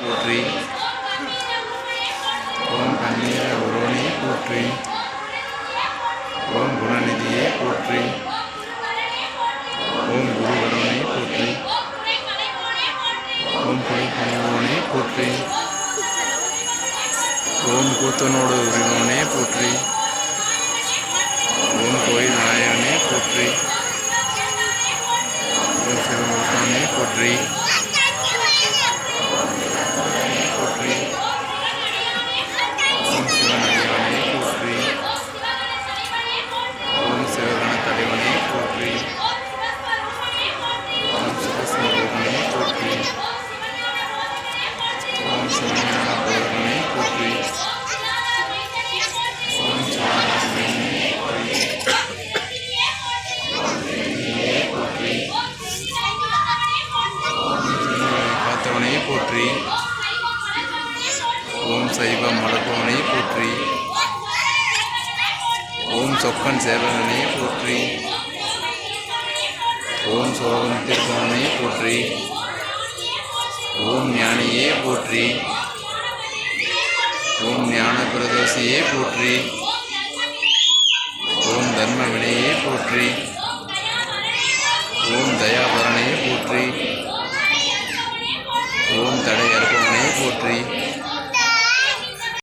போற்றி ஓம் கண்ணீர உருவனே போற்றி ஓம் குணநிதியே போற்றி ஓம் குருவரவனே போற்றி ஓம் குறை குடிப்பணிவோனே போற்றி ஓம் கூத்தனோடு உரிவனே போற்றி ஓம் கோயில் நாயகனே போற்றி ஓம் சிவமுத்தானே போற்றி போற்றி. ஓம் சைவ மலப்பவனே போற்றி. ஓம் சொக்கன் சேவகனை போற்றி. ஓம் சோகம் திருப்பவனே போற்றி. ஓம் ஞானியே போற்றி. ஓம் ஞான பிரதோஷியே போற்றி. ஓம் தர்ம வினையே போற்றி. ஓம் தயாபரனே போற்றி. ஓம் தடை அறுப்பவனே போற்றி